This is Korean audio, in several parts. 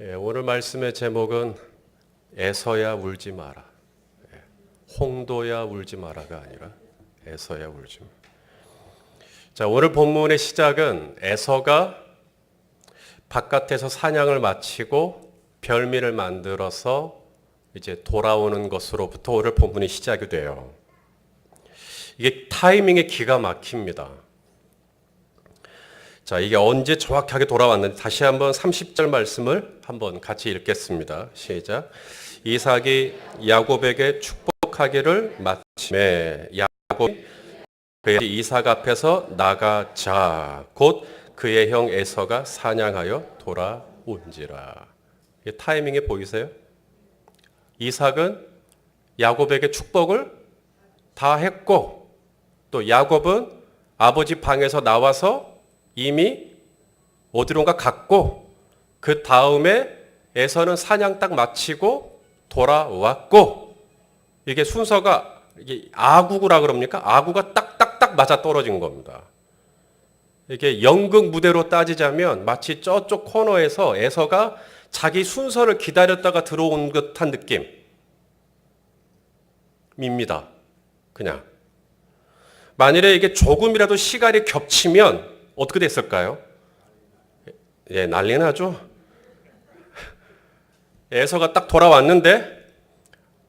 예, 오늘 말씀의 제목은 애서야 울지 마라. 예, 홍도야 울지 마라가 아니라 애서야 울지 마라. 자, 오늘 본문의 시작은 에서가 바깥에서 사냥을 마치고 별미를 만들어서 이제 돌아오는 것으로부터 오늘 본문이 시작이 돼요. 이게 타이밍이 기가 막힙니다. 자, 이게 언제 정확하게 돌아왔는지 다시 한번 30절 말씀을 한번 같이 읽겠습니다. 시작. 이삭이 야곱에게 축복하기를 마침에 야곱이 그의 이삭 앞에서 나가자 곧 그의 형 에서가 사냥하여 돌아온지라. 이 타이밍이 보이세요? 이삭은 야곱에게 축복을 다 했고 또 야곱은 아버지 방에서 나와서 이미 어디론가 갔고 그 다음에 에서는 사냥 딱 마치고 돌아왔고 이게 순서가 이게 아구구라 그럽니까? 아구가 딱딱딱 맞아 떨어진 겁니다. 이게 연극 무대로 따지자면 마치 저쪽 코너에서 에서가 자기 순서를 기다렸다가 들어온 듯한 느낌입니다. 그냥. 만일에 이게 조금이라도 시간이 겹치면 어떻게 됐을까요? 예, 난리 나죠? 에서가 딱 돌아왔는데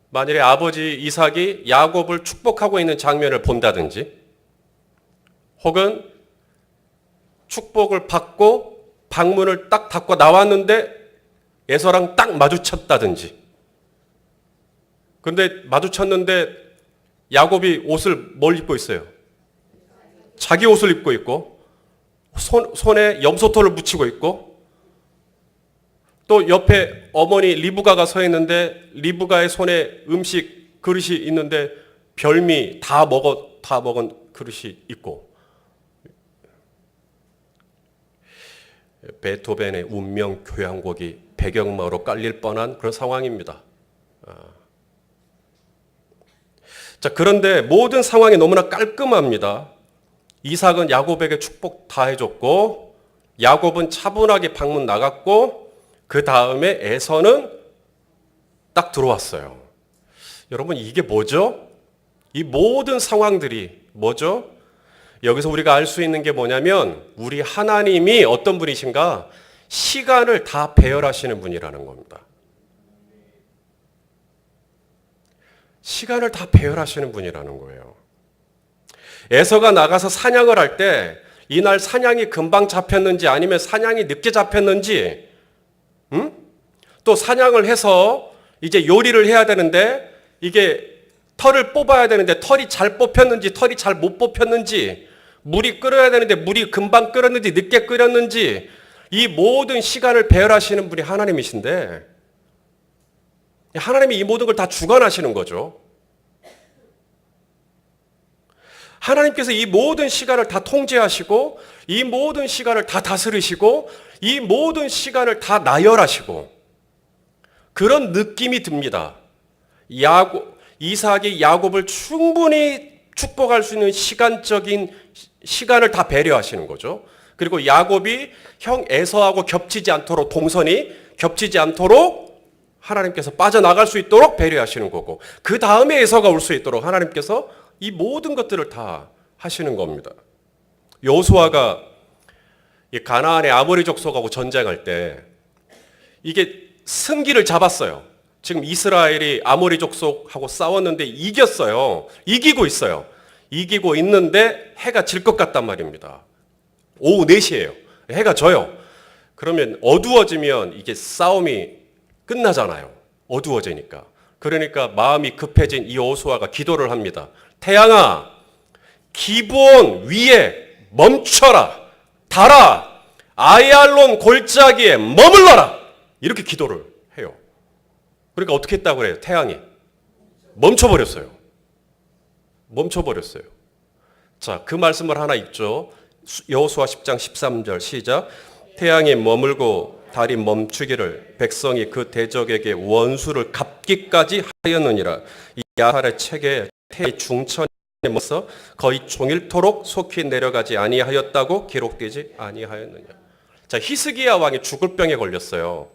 만일에 아버지 이삭이 야곱을 축복하고 있는 장면을 본다든지 혹은 축복을 받고 방문을 딱 닫고 나왔는데 에서랑 딱 마주쳤다든지 근데 마주쳤는데 야곱이 옷을 뭘 입고 있어요? 자기 옷을 입고 있고 손, 손에 염소털을 묻히고 있고 또 옆에 어머니 리브가가 서 있는데 리브가의 손에 음식 그릇이 있는데 별미 다 먹어 다 먹은 그릇이 있고 베토벤의 운명 교향곡이 배경음악으로 깔릴 뻔한 그런 상황입니다. 아. 자 그런데 모든 상황이 너무나 깔끔합니다. 이삭은 야곱에게 축복 다 해줬고 야곱은 차분하게 방문 나갔고 그 다음에 에서는 딱 들어왔어요. 여러분 이게 뭐죠? 이 모든 상황들이 뭐죠? 여기서 우리가 알 수 있는 게 뭐냐면 우리 하나님이 어떤 분이신가? 시간을 다 배열하시는 분이라는 겁니다. 시간을 다 배열하시는 분이라는 거예요. 에서가 나가서 사냥을 할 때 이날 사냥이 금방 잡혔는지 아니면 사냥이 늦게 잡혔는지 음? 또 사냥을 해서 이제 요리를 해야 되는데 이게 털을 뽑아야 되는데 털이 잘 뽑혔는지 털이 잘 못 뽑혔는지 물이 끓어야 되는데 물이 금방 끓었는지 늦게 끓였는지 이 모든 시간을 배열하시는 분이 하나님이신데 하나님이 이 모든 걸 다 주관하시는 거죠. 하나님께서 이 모든 시간을 다 통제하시고 이 모든 시간을 다 다스리시고 이 모든 시간을 다 나열하시고 그런 느낌이 듭니다. 야곱 이삭이 야곱을 충분히 축복할 수 있는 시간적인 시간을 다 배려하시는 거죠. 그리고 야곱이 형 에서하고 겹치지 않도록 동선이 겹치지 않도록 하나님께서 빠져나갈 수 있도록 배려하시는 거고 그 다음에 에서가 올 수 있도록 하나님께서 이 모든 것들을 다 하시는 겁니다. 여호수아가 가나안의 아모리 족속하고 전쟁할 때 이게 승기를 잡았어요. 지금 이스라엘이 아모리 족속하고 싸웠는데 이겼어요. 이기고 있어요. 이기고 있는데 해가 질 것 같단 말입니다. 오후 4시예요. 해가 져요. 그러면 어두워지면 이게 싸움이 끝나잖아요. 어두워지니까. 그러니까 마음이 급해진 이 오수아가 기도를 합니다. 태양아, 기본 위에 멈춰라. 달아. 아이알론 골짜기에 머물러라. 이렇게 기도를 해요. 그러니까 어떻게 했다고 그래요? 태양이. 멈춰버렸어요. 멈춰버렸어요. 자, 그 말씀을 하나 읽죠. 여호수아 10장 13절 시작. 태양이 머물고 달이 멈추기를 백성이 그 대적에게 원수를 갚기까지 하였느니라. 이 야할의 책에 태의 중천에 머서 거의 종일토록 속히 내려가지 아니하였다고 기록되지 아니하였느냐. 자, 히스기야 왕이 죽을 병에 걸렸어요.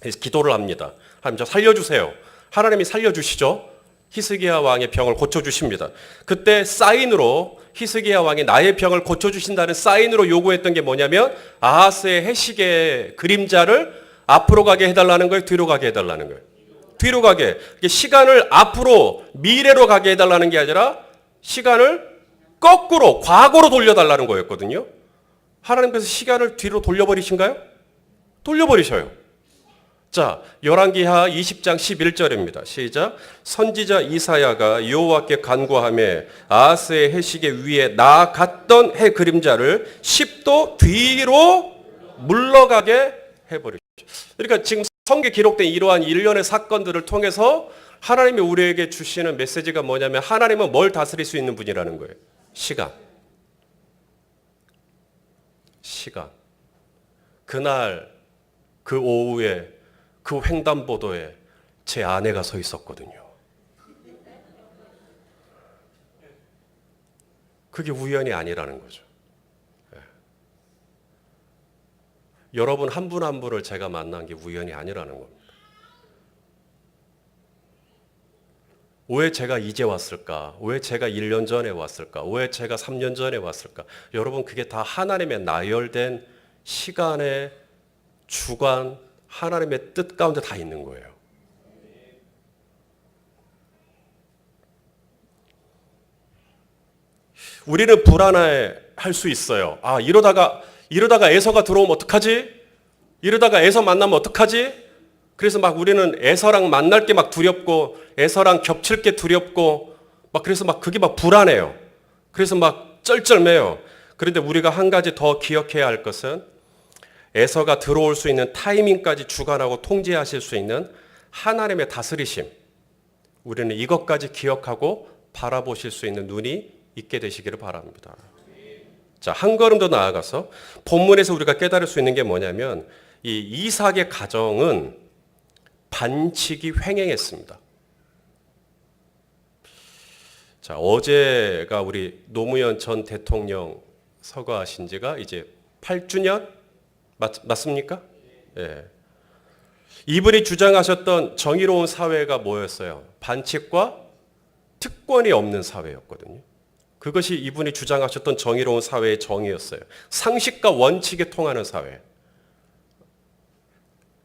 그래서 기도를 합니다. 하나님 저 살려주세요. 하나님이 살려주시죠. 히스기야 왕의 병을 고쳐주십니다. 그때 사인으로 히스기야 왕이 나의 병을 고쳐주신다는 사인으로 요구했던 게 뭐냐면 아하스의 해식의 그림자를 앞으로 가게 해달라는 거예요. 뒤로 가게 해달라는 거예요. 뒤로 가게. 시간을 앞으로 미래로 가게 해달라는 게 아니라 시간을 거꾸로 과거로 돌려달라는 거였거든요. 하나님께서 시간을 뒤로 돌려버리신가요? 돌려버리셔요. 자, 열왕기하 20장 11절입니다. 시작. 선지자 이사야가 여호와께 간구하며 아하스의 해시계 위에 나갔던 해 그림자를 10도 뒤로 물러가게 해버리죠. 그러니까 지금 성경에 기록된 이러한 일련의 사건들을 통해서 하나님이 우리에게 주시는 메시지가 뭐냐면 하나님은 뭘 다스릴 수 있는 분이라는 거예요. 시간. 시간. 그날 그 오후에 그 횡단보도에 제 아내가 서 있었거든요. 그게 우연이 아니라는 거죠. 예. 여러분 한분한 분을 제가 만난 게 우연이 아니라는 겁니다. 왜 제가 이제 왔을까? 왜 제가 1년 전에 왔을까? 왜 제가 3년 전에 왔을까? 여러분 그게 다 하나님의 나열된 시간의 주관, 하나님의 뜻 가운데 다 있는 거예요. 우리는 불안해 할 수 있어요. 아, 이러다가, 이러다가 에서가 들어오면 어떡하지? 이러다가 에서 만나면 어떡하지? 그래서 막 우리는 에서랑 만날 게 막 두렵고, 에서랑 겹칠 게 두렵고, 막 그래서 막 그게 막 불안해요. 그래서 막 쩔쩔매요. 그런데 우리가 한 가지 더 기억해야 할 것은 에서가 들어올 수 있는 타이밍까지 주관하고 통제하실 수 있는 하나님의 다스리심. 우리는 이것까지 기억하고 바라보실 수 있는 눈이 있게 되시기를 바랍니다. 자, 한 걸음 더 나아가서 본문에서 우리가 깨달을 수 있는 게 뭐냐면 이 이삭의 가정은 반칙이 횡행했습니다. 자, 어제가 우리 노무현 전 대통령 서거하신 지가 이제 8주년 맞, 맞습니까? 예. 이분이 주장하셨던 정의로운 사회가 뭐였어요? 반칙과 특권이 없는 사회였거든요. 그것이 이분이 주장하셨던 정의로운 사회의 정의였어요. 상식과 원칙에 통하는 사회.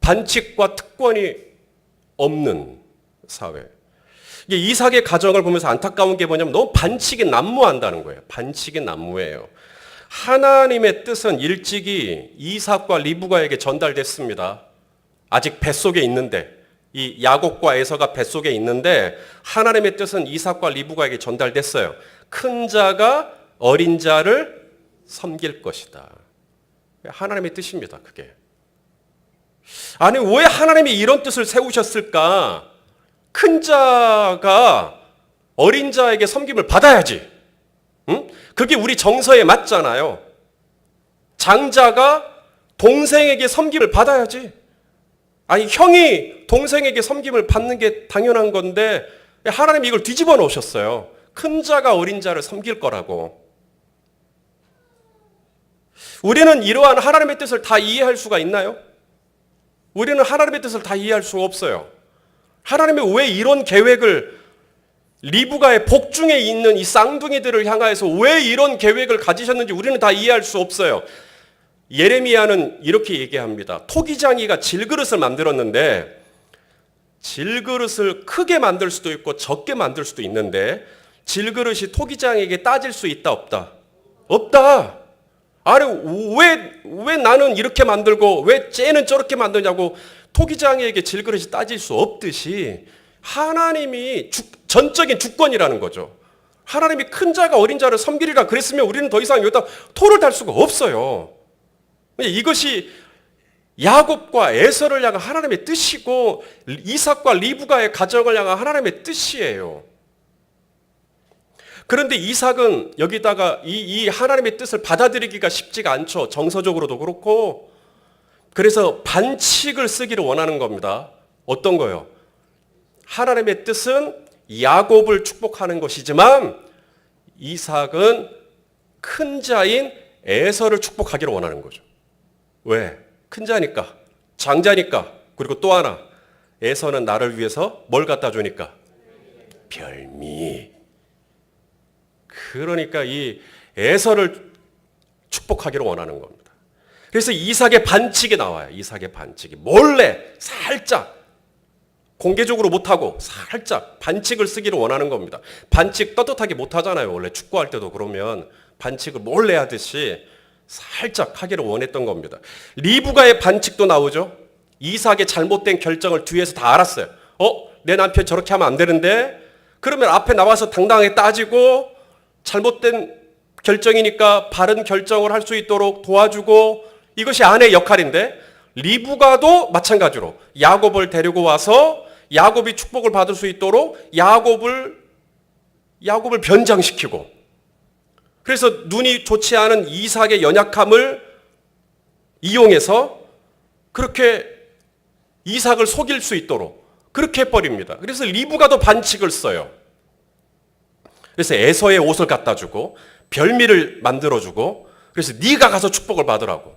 반칙과 특권이 없는 사회. 이게 이삭의 가정을 보면서 안타까운 게 뭐냐면 너무 반칙이 난무한다는 거예요. 반칙이 난무해요. 하나님의 뜻은 일찍이 이삭과 리브가에게 전달됐습니다. 아직 뱃속에 있는데 이 야곱과 에서가 뱃속에 있는데 하나님의 뜻은 이삭과 리브가에게 전달됐어요. 큰 자가 어린 자를 섬길 것이다. 하나님의 뜻입니다. 그게. 아니 왜 하나님이 이런 뜻을 세우셨을까? 큰 자가 어린 자에게 섬김을 받아야지. 응? 그게 우리 정서에 맞잖아요. 장자가 동생에게 섬김을 받아야지. 아니, 형이 동생에게 섬김을 받는 게 당연한 건데, 하나님이 이걸 뒤집어 놓으셨어요. 큰 자가 어린 자를 섬길 거라고. 우리는 이러한 하나님의 뜻을 다 이해할 수가 있나요? 우리는 하나님의 뜻을 다 이해할 수가 없어요. 하나님이 왜 이런 계획을 리브가의 복중에 있는 이 쌍둥이들을 향하여서 왜 이런 계획을 가지셨는지 우리는 다 이해할 수 없어요. 예레미야는 이렇게 얘기합니다. 토기장이가 질그릇을 만들었는데 질그릇을 크게 만들 수도 있고 적게 만들 수도 있는데 질그릇이 토기장에게 따질 수 있다 없다? 없다. 아니 왜, 왜 나는 이렇게 만들고 왜 쟤는 저렇게 만드냐고 토기장에게 질그릇이 따질 수 없듯이 하나님이 주, 전적인 주권이라는 거죠. 하나님이 큰 자가 어린 자를 섬기리라 그랬으면 우리는 더 이상 여기다 토를 달 수가 없어요. 이것이 야곱과 에서를 향한 하나님의 뜻이고 이삭과 리브가의 가정을 향한 하나님의 뜻이에요. 그런데 이삭은 여기다가 이, 이 하나님의 뜻을 받아들이기가 쉽지가 않죠. 정서적으로도 그렇고. 그래서 반칙을 쓰기를 원하는 겁니다. 어떤 거요? 하나님의 뜻은 야곱을 축복하는 것이지만 이삭은 큰 자인 에서를 축복하기를 원하는 거죠. 왜? 큰 자니까, 장자니까, 그리고 또 하나 에서는 나를 위해서 뭘 갖다 주니까 별미. 그러니까 이 에서를 축복하기를 원하는 겁니다. 그래서 이삭의 반칙이 나와요. 이삭의 반칙이 몰래 살짝 공개적으로 못하고 살짝 반칙을 쓰기를 원하는 겁니다. 반칙 떳떳하게 못하잖아요. 원래 축구할 때도 그러면 반칙을 몰래 하듯이 살짝 하기를 원했던 겁니다. 리브가의 반칙도 나오죠. 이삭의 잘못된 결정을 뒤에서 다 알았어요. 어? 내 남편 저렇게 하면 안 되는데? 그러면 앞에 나와서 당당하게 따지고 잘못된 결정이니까 바른 결정을 할 수 있도록 도와주고 이것이 아내의 역할인데 리브가도 마찬가지로 야곱을 데리고 와서 야곱이 축복을 받을 수 있도록 야곱을 야곱을 변장시키고 그래서 눈이 좋지 않은 이삭의 연약함을 이용해서 그렇게 이삭을 속일 수 있도록 그렇게 해버립니다. 그래서 리브가도 반칙을 써요. 그래서 에서의 옷을 갖다 주고 별미를 만들어 주고 그래서 네가 가서 축복을 받으라고.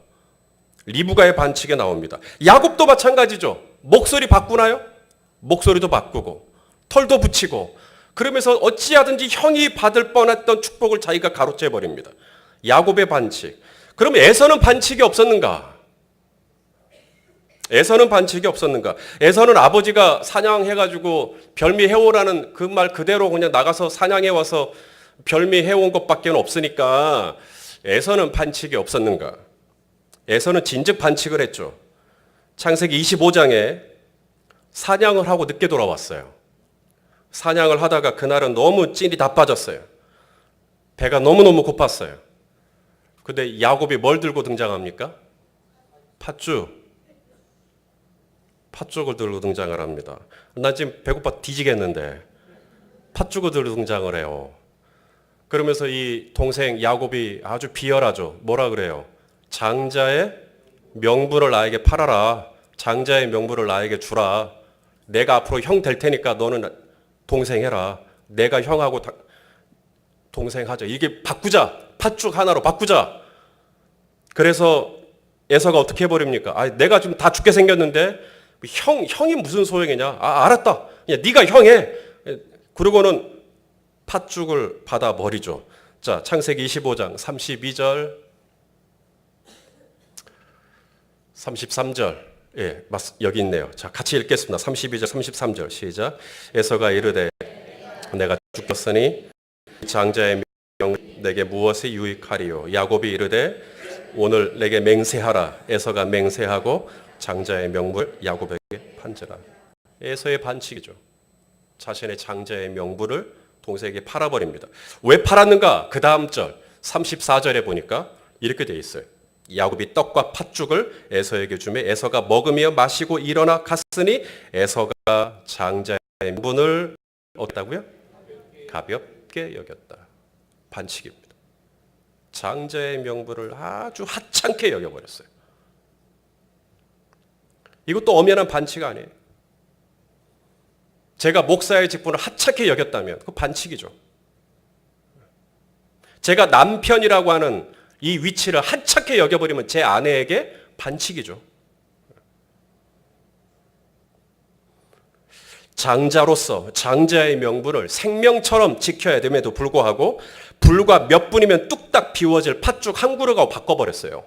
리브가의 반칙에 나옵니다. 야곱도 마찬가지죠. 목소리 바꾸나요? 목소리도 바꾸고 털도 붙이고 그러면서 어찌하든지 형이 받을 뻔했던 축복을 자기가 가로채 버립니다. 야곱의 반칙. 그럼 에서는 반칙이 없었는가? 에서는 반칙이 없었는가? 에서는 아버지가 사냥해가지고 별미 해오라는 그 말 그대로 그냥 나가서 사냥해 와서 별미 해온 것밖에 없으니까 에서는 반칙이 없었는가? 에서는 진즉 반칙을 했죠. 창세기 25장에 사냥을 하고 늦게 돌아왔어요. 사냥을 하다가 그날은 너무 찐이 다 빠졌어요. 배가 너무너무 고팠어요. 근데 야곱이 뭘 들고 등장합니까? 팥죽. 팥죽을 들고 등장을 합니다. 나 지금 배고파 뒤지겠는데 팥죽을 들고 등장을 해요. 그러면서 이 동생 야곱이 아주 비열하죠. 뭐라 그래요? 장자의 명분을 나에게 팔아라. 장자의 명분을 나에게 주라. 내가 앞으로 형 될 테니까 너는 동생 해라. 내가 형하고 다- 동생 하자. 이게 바꾸자. 팥죽 하나로 바꾸자. 그래서 에서가 어떻게 해버립니까? 아, 내가 지금 다 죽게 생겼는데 형 형이 무슨 소용이냐? 아, 알았다. 야, 네가 형해. 그러고는 팥죽을 받아 버리죠. 자, 창세기 25장 32절 33절. 예, 맞, 여기 있네요. 자, 같이 읽겠습니다. 32절, 33절. 시작. 에서가 이르되 내가 죽었으니 장자의 명 내게 무엇이 유익하리요? 야곱이 이르되 오늘 내게 맹세하라. 에서가 맹세하고 장자의 명물 야곱에게 판지라. 에서의 반칙이죠. 자신의 장자의 명부를 동생에게 팔아버립니다. 왜 팔았는가? 그 다음 절 34절에 보니까 이렇게 돼 있어요. 야곱이 떡과 팥죽을 에서에게 주매 에서가 먹으며 마시고 일어나 갔으니 에서가 장자의 명분을 얻다고요? 가볍게 여겼다. 반칙입니다. 장자의 명분을 아주 하찮게 여겨버렸어요. 이것도 엄연한 반칙 아니에요. 제가 목사의 직분을 하찮게 여겼다면 그 반칙이죠. 제가 남편이라고 하는 이 위치를 하찮게 여겨버리면 제 아내에게 반칙이죠. 장자로서 장자의 명분을 생명처럼 지켜야 됨에도 불구하고 불과 몇 분이면 뚝딱 비워질 팥죽 한 그릇하고 바꿔버렸어요.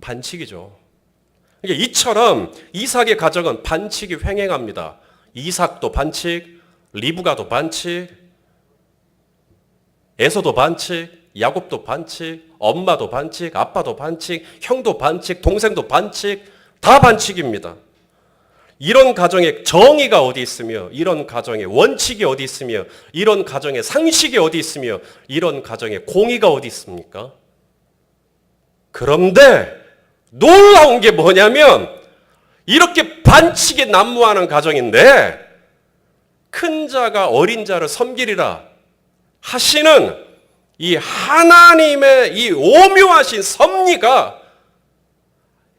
반칙이죠. 그러니까 이처럼 이삭의 가정은 반칙이 횡행합니다. 이삭도 반칙, 리브가도 반칙, 에서도 반칙, 야곱도 반칙, 엄마도 반칙, 아빠도 반칙, 형도 반칙, 동생도 반칙, 다 반칙입니다. 이런 가정에 정의가 어디 있으며, 이런 가정에 원칙이 어디 있으며, 이런 가정에 상식이 어디 있으며, 이런 가정에 공의가 어디 있습니까? 그런데 놀라운 게 뭐냐면, 이렇게 반칙에 난무하는 가정인데, 큰 자가 어린 자를 섬기리라 하시는 이 하나님의 이 오묘하신 섭리가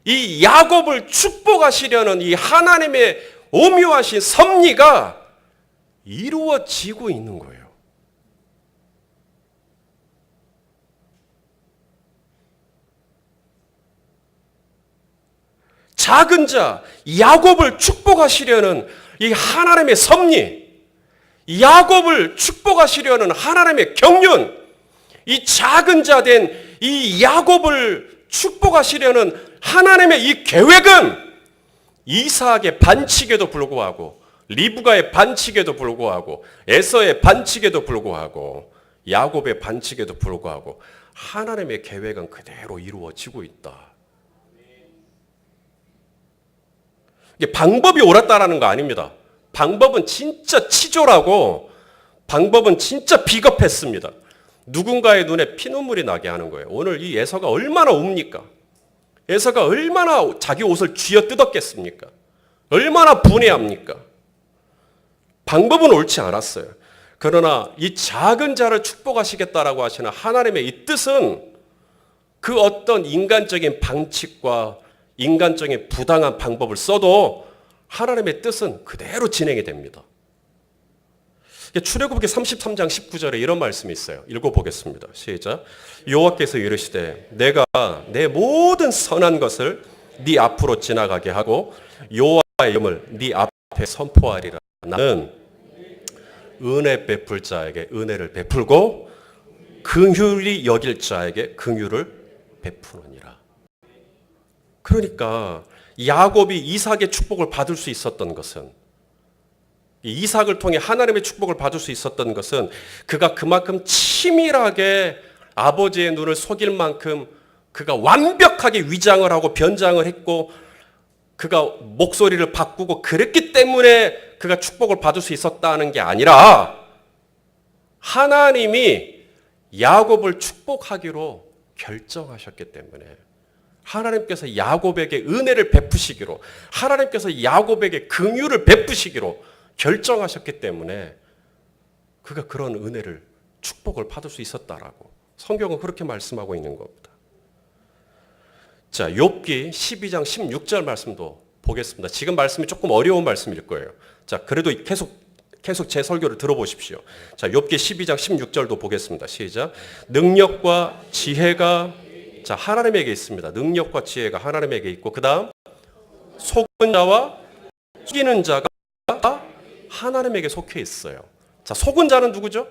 이 야곱을 축복하시려는 이 하나님의 오묘하신 섭리가 이루어지고 있는 거예요. 작은 자 야곱을 축복하시려는 이 하나님의 섭리, 야곱을 축복하시려는 하나님의 경륜, 이 작은 자 된 이 야곱을 축복하시려는 하나님의 이 계획은 이삭의 반칙에도 불구하고 리브가의 반칙에도 불구하고 에서의 반칙에도 불구하고 야곱의 반칙에도 불구하고 하나님의 계획은 그대로 이루어지고 있다. 이게 방법이 옳았다라는 거 아닙니다. 방법은 진짜 치졸하고 방법은 진짜 비겁했습니다. 누군가의 눈에 피눈물이 나게 하는 거예요. 오늘 이 예서가 얼마나 웁니까? 예서가 얼마나 자기 옷을 쥐어 뜯었겠습니까? 얼마나 분해합니까? 방법은 옳지 않았어요. 그러나 이 작은 자를 축복하시겠다라고 하시는 하나님의 이 뜻은 그 어떤 인간적인 방칙과 인간적인 부당한 방법을 써도 하나님의 뜻은 그대로 진행이 됩니다. 출애굽기 33장 19절에 이런 말씀이 있어요. 읽어보겠습니다. 시작. 여호와께서 이르시되 내가 내 모든 선한 것을 네 앞으로 지나가게 하고 여호와의 이름을 네 앞에 선포하리라. 나는 은혜 베풀 자에게 은혜를 베풀고 긍휼히 여길 자에게 긍휼을 베푸느니라. 그러니까 야곱이 이삭의 축복을 받을 수 있었던 것은 이 이삭을 통해 하나님의 축복을 받을 수 있었던 것은 그가 그만큼 치밀하게 아버지의 눈을 속일 만큼 그가 완벽하게 위장을 하고 변장을 했고 그가 목소리를 바꾸고 그랬기 때문에 그가 축복을 받을 수 있었다는 게 아니라 하나님이 야곱을 축복하기로 결정하셨기 때문에 하나님께서 야곱에게 은혜를 베푸시기로 하나님께서 야곱에게 긍휼을 베푸시기로 결정하셨기 때문에 그가 그런 은혜를 축복을 받을 수 있었다라고 성경은 그렇게 말씀하고 있는 겁니다. 자, 욥기 12장 16절 말씀도 보겠습니다. 지금 말씀이 조금 어려운 말씀일 거예요. 자, 그래도 계속 계속 제 설교를 들어보십시오. 자, 욥기 12장 16절도 보겠습니다. 시작. 능력과 지혜가 자, 하나님에게 있습니다. 능력과 지혜가 하나님에게 있고 그다음 속은 자와 속이는 자가 하나님에게 속해 있어요. 자, 속은 자는 누구죠?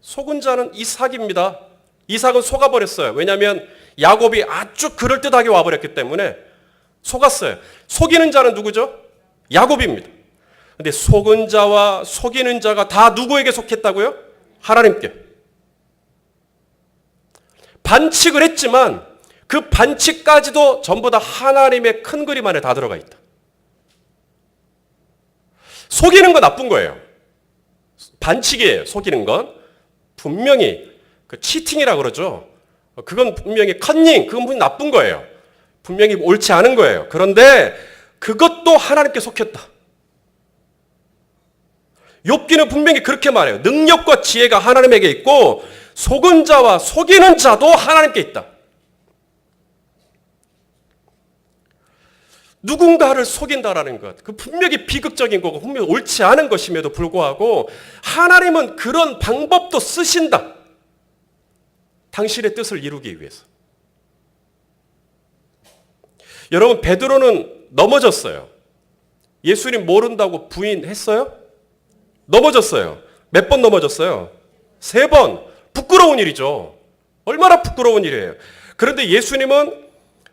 속은 자는 이삭입니다. 이삭은 속아버렸어요. 왜냐하면 야곱이 아주 그럴듯하게 와버렸기 때문에 속았어요. 속이는 자는 누구죠? 야곱입니다. 근데 속은 자와 속이는 자가 다 누구에게 속했다고요? 하나님께. 반칙을 했지만 그 반칙까지도 전부 다 하나님의 큰 그림 안에 다 들어가 있다. 속이는 건 나쁜 거예요. 반칙이에요. 속이는 건 분명히 그 치팅이라 그러죠. 그건 분명히 컨닝, 그건 분명히 나쁜 거예요. 분명히 옳지 않은 거예요. 그런데 그것도 하나님께 속혔다. 욥기는 분명히 그렇게 말해요. 능력과 지혜가 하나님에게 있고 속은 자와 속이는 자도 하나님께 있다. 누군가를 속인다라는 것, 그 분명히 비극적인 거고 분명히 옳지 않은 것임에도 불구하고 하나님은 그런 방법도 쓰신다. 당신의 뜻을 이루기 위해서. 여러분 베드로는 넘어졌어요. 예수님 모른다고 부인했어요? 넘어졌어요. 몇 번 넘어졌어요? 세 번. 부끄러운 일이죠. 얼마나 부끄러운 일이에요. 그런데 예수님은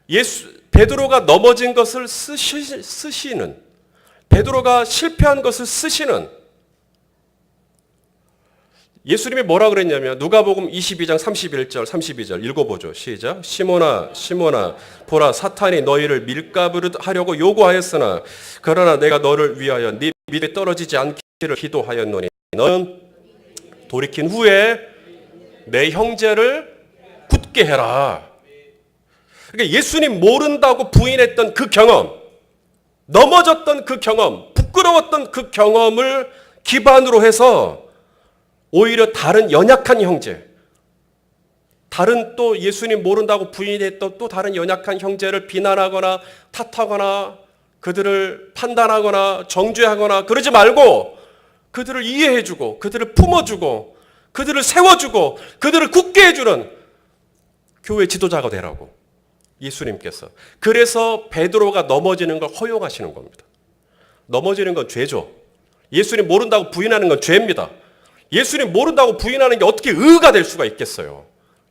예수 베드로가 넘어진 것을 쓰시, 쓰시는 베드로가 실패한 것을 쓰시는 예수님이 뭐라 그랬냐면 누가복음 22장 31절 32절 읽어보죠. 시작. 시몬아 시몬아 보라 사탄이 너희를 밀가부르 하려고 요구하였으나 그러나 내가 너를 위하여 네 믿음이 떨어지지 않기를 기도하였노니 너는 돌이킨 후에 내 형제를 굳게 해라. 그러니까 예수님 모른다고 부인했던 그 경험, 넘어졌던 그 경험, 부끄러웠던 그 경험을 기반으로 해서 오히려 다른 연약한 형제, 다른 또 예수님 모른다고 부인했던 또 다른 연약한 형제를 비난하거나 탓하거나 그들을 판단하거나 정죄하거나 그러지 말고 그들을 이해해주고 그들을 품어주고 그들을 세워주고 그들을 굳게 해주는 교회 지도자가 되라고 예수님께서. 그래서 베드로가 넘어지는 걸 허용하시는 겁니다. 넘어지는 건 죄죠. 예수님 모른다고 부인하는 건 죄입니다. 예수님 모른다고 부인하는 게 어떻게 의가 될 수가 있겠어요?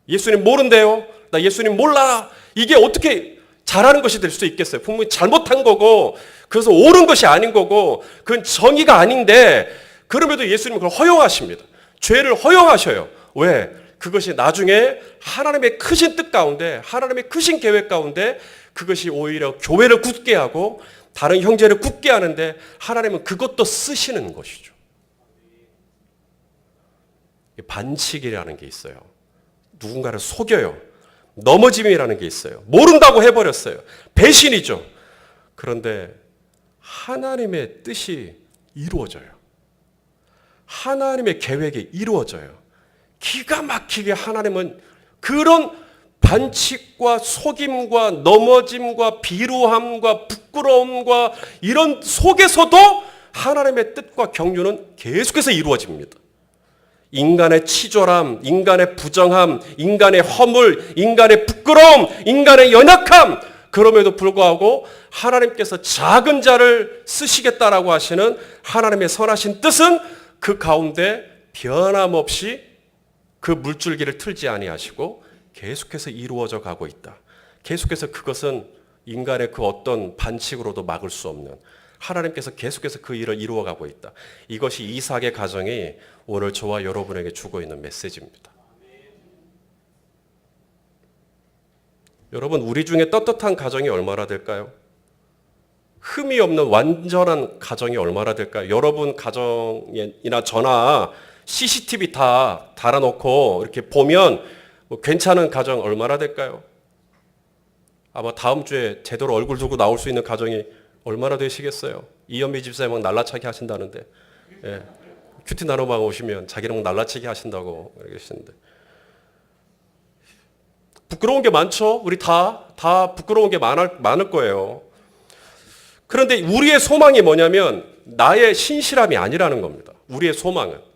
예수님 모른대요. 나 예수님 몰라. 이게 어떻게 잘하는 것이 될 수 있겠어요? 분명히 잘못한 거고, 그래서 옳은 것이 아닌 거고, 그건 정의가 아닌데, 그럼에도 예수님은 그걸 허용하십니다. 죄를 허용하셔요. 왜? 그것이 나중에 하나님의 크신 뜻 가운데, 하나님의 크신 계획 가운데, 그것이 오히려 교회를 굳게 하고, 다른 형제를 굳게 하는데, 하나님은 그것도 쓰시는 것이죠. 반칙이라는 게 있어요. 누군가를 속여요. 넘어짐이라는 게 있어요. 모른다고 해버렸어요. 배신이죠. 그런데 하나님의 뜻이 이루어져요. 하나님의 계획이 이루어져요. 기가 막히게 하나님은 그런 반칙과 속임과 넘어짐과 비루함과 부끄러움과 이런 속에서도 하나님의 뜻과 경륜은 계속해서 이루어집니다. 인간의 치졸함, 인간의 부정함, 인간의 허물, 인간의 부끄러움, 인간의 연약함, 그럼에도 불구하고 하나님께서 작은 자를 쓰시겠다라고 하시는 하나님의 선하신 뜻은 그 가운데 변함없이 그 물줄기를 틀지 아니하시고 계속해서 이루어져 가고 있다. 계속해서 그것은 인간의 그 어떤 반칙으로도 막을 수 없는 하나님께서 계속해서 그 일을 이루어 가고 있다. 이것이 이삭의 가정이 오늘 저와 여러분에게 주고 있는 메시지입니다. 여러분, 우리 중에 떳떳한 가정이 얼마나 될까요? 흠이 없는 완전한 가정이 얼마나 될까요? 여러분 가정이나 저나 CCTV 다 달아놓고 이렇게 보면 뭐 괜찮은 가정 얼마나 될까요? 아마 다음 주에 제대로 얼굴 두고 나올 수 있는 가정이 얼마나 되시겠어요? 이현미 집사님 막 날라차게 하신다는데 예. 큐티 나노방 오시면 자기는 막 날라치게 하신다고 그러시는데 부끄러운 게 많죠. 우리 다 다 부끄러운 게 많을, 많을 거예요. 그런데 우리의 소망이 뭐냐면 나의 신실함이 아니라는 겁니다. 우리의 소망은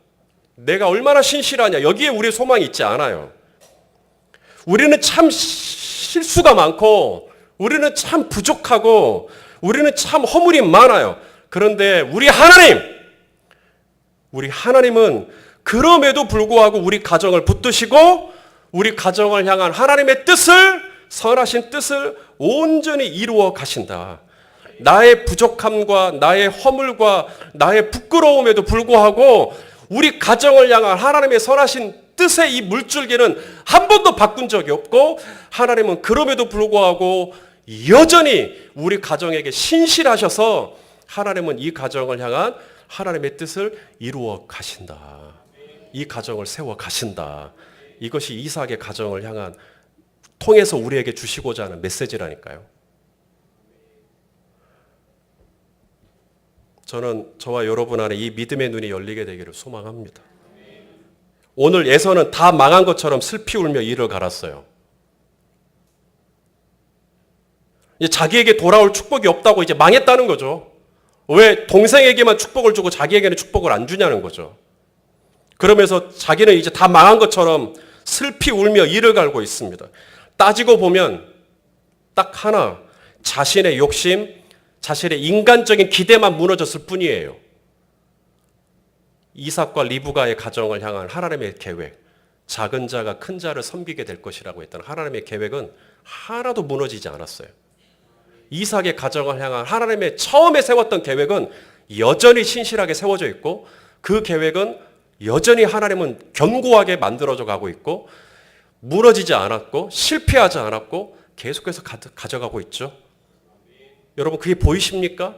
내가 얼마나 신실하냐 여기에 우리의 소망이 있지 않아요. 우리는 참 실수가 많고 우리는 참 부족하고 우리는 참 허물이 많아요. 그런데 우리 하나님, 우리 하나님은 그럼에도 불구하고 우리 가정을 붙드시고 우리 가정을 향한 하나님의 뜻을 선하신 뜻을 온전히 이루어 가신다. 나의 부족함과 나의 허물과 나의 부끄러움에도 불구하고 우리 가정을 향한 하나님의 선하신 뜻의 이 물줄기는 한 번도 바꾼 적이 없고 하나님은 그럼에도 불구하고 여전히 우리 가정에게 신실하셔서 하나님은 이 가정을 향한 하나님의 뜻을 이루어 가신다. 이 가정을 세워 가신다. 이것이 이삭의 가정을 향한 통해서 우리에게 주시고자 하는 메시지라니까요. 저는 저와 여러분 안에 이 믿음의 눈이 열리게 되기를 소망합니다. 오늘 예서는 다 망한 것처럼 슬피 울며 이를 갈았어요. 자기에게 돌아올 축복이 없다고 이제 망했다는 거죠. 왜 동생에게만 축복을 주고 자기에게는 축복을 안 주냐는 거죠. 그러면서 자기는 이제 다 망한 것처럼 슬피 울며 이를 갈고 있습니다. 따지고 보면 딱 하나 자신의 욕심, 자신의 인간적인 기대만 무너졌을 뿐이에요. 이삭과 리브가의 가정을 향한 하나님의 계획, 작은 자가 큰 자를 섬기게 될 것이라고 했던 하나님의 계획은 하나도 무너지지 않았어요. 이삭의 가정을 향한 하나님의 처음에 세웠던 계획은 여전히 신실하게 세워져 있고 그 계획은 여전히 하나님은 견고하게 만들어져 가고 있고 무너지지 않았고 실패하지 않았고 계속해서 가져가고 있죠. 여러분 그게 보이십니까?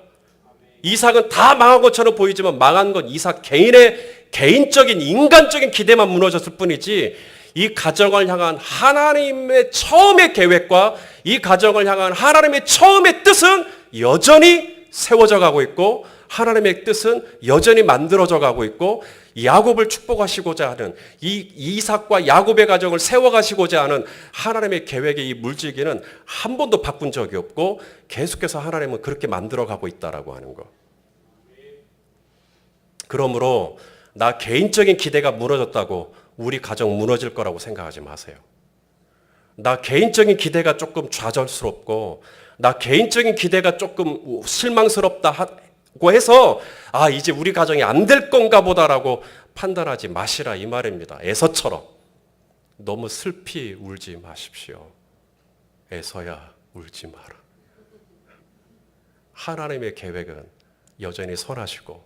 이삭은 다 망한 것처럼 보이지만 망한 건 이삭 개인의 개인적인 인간적인 기대만 무너졌을 뿐이지 이 가정을 향한 하나님의 처음의 계획과 이 가정을 향한 하나님의 처음의 뜻은 여전히 세워져 가고 있고 하나님의 뜻은 여전히 만들어져 가고 있고 야곱을 축복하시고자 하는 이 이삭과 야곱의 가정을 세워 가시고자 하는 하나님의 계획의 이 물질기는 한 번도 바꾼 적이 없고 계속해서 하나님은 그렇게 만들어 가고 있다라고 하는 거. 그러므로 나 개인적인 기대가 무너졌다고 우리 가정 무너질 거라고 생각하지 마세요. 나 개인적인 기대가 조금 좌절스럽고 나 개인적인 기대가 조금 실망스럽다 고 해서 아 이제 우리 가정이 안 될 건가 보다라고 판단하지 마시라 이 말입니다. 에서처럼 너무 슬피 울지 마십시오. 에서야 울지 마라. 하나님의 계획은 여전히 선하시고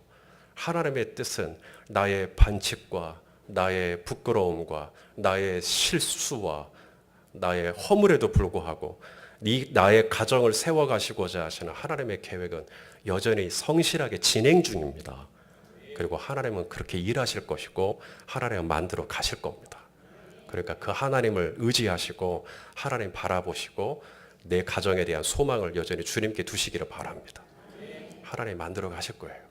하나님의 뜻은 나의 반칙과 나의 부끄러움과 나의 실수와 나의 허물에도 불구하고 네 나의 가정을 세워 가시고자 하시는 하나님의 계획은 여전히 성실하게 진행 중입니다. 그리고 하나님은 그렇게 일하실 것이고 하나님은 만들어 가실 겁니다. 그러니까 그 하나님을 의지하시고 하나님 바라보시고 내 가정에 대한 소망을 여전히 주님께 두시기를 바랍니다. 하나님 만들어 가실 거예요.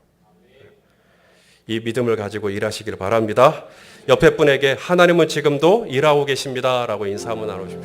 이 믿음을 가지고 일하시기를 바랍니다. 옆에 분에게 하나님은 지금도 일하고 계십니다라고 인사 한번 나눠주십시오.